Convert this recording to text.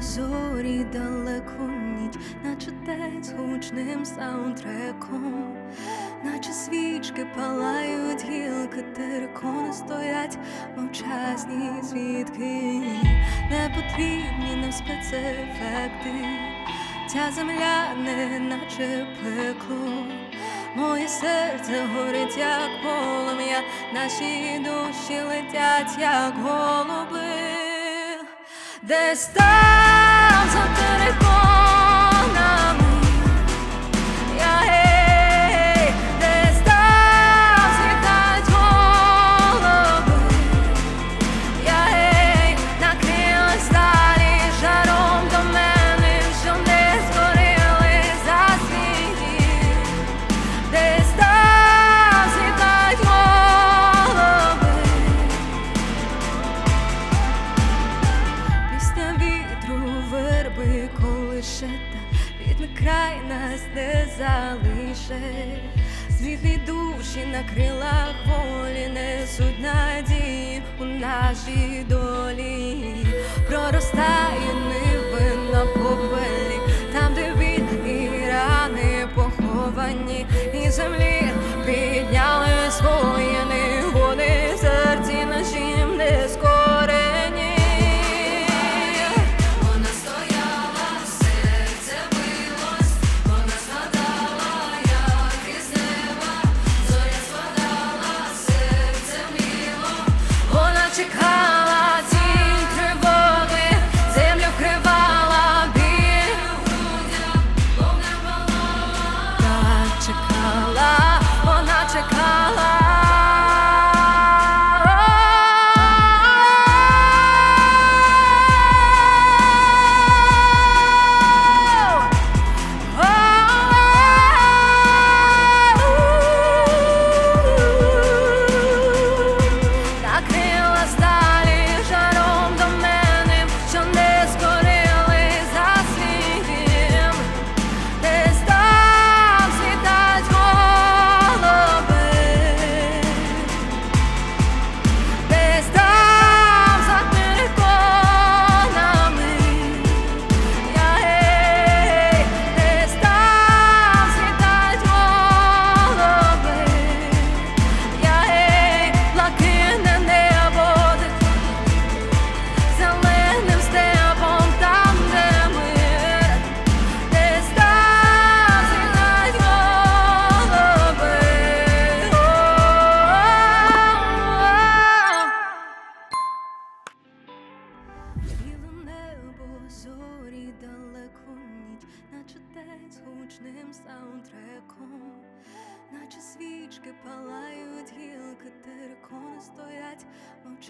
зорі далеку ніч, наче десь гучним саундтреком, наче свічки палають гілки, терикони стоять, мовчазні свідки, не потрібні нам спецефекти, ця земля не наче пекло. Моє серце горить, як полум'я, наші душі летять, як голуби, The stars Рідний край нас не залише Світлі душі на крилах волі несуть надії у нашій долі. Проростає Chicago. Зорі далеко ніч, наче десь гучним саундтреком, наче свічки палають гілки, терикони стоять, мовчать.